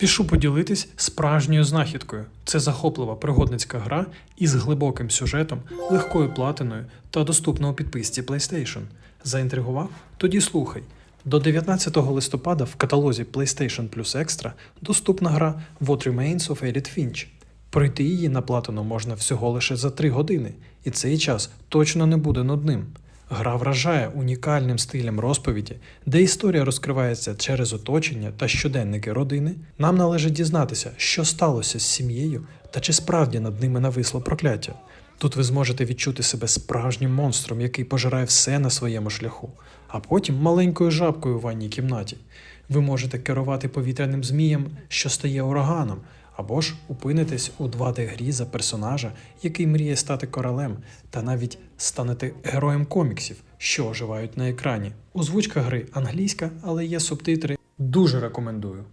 Спішу поділитись справжньою знахідкою. Це захоплива пригодницька гра із глибоким сюжетом, легкою платиною та доступна у підписці PlayStation. Заінтригував? Тоді слухай. До 19 листопада в каталозі PlayStation Plus Extra доступна гра What Remains of Edith Finch. Пройти її на платину можна всього лише за 3 години, і цей час точно не буде нудним. Гра вражає унікальним стилем розповіді, де історія розкривається через оточення та щоденники родини. Нам належить дізнатися, що сталося з сім'єю та чи справді над ними нависло прокляття. Тут ви зможете відчути себе справжнім монстром, який пожирає все на своєму шляху, а потім маленькою жабкою у ванній кімнаті. Ви можете керувати повітряним змієм, що стає ураганом, або ж упинитесь у 2D-грі за персонажа, який мріє стати королем, та навіть станете героєм коміксів, що оживають на екрані. Озвучка гри англійська, але є субтитри. Дуже рекомендую.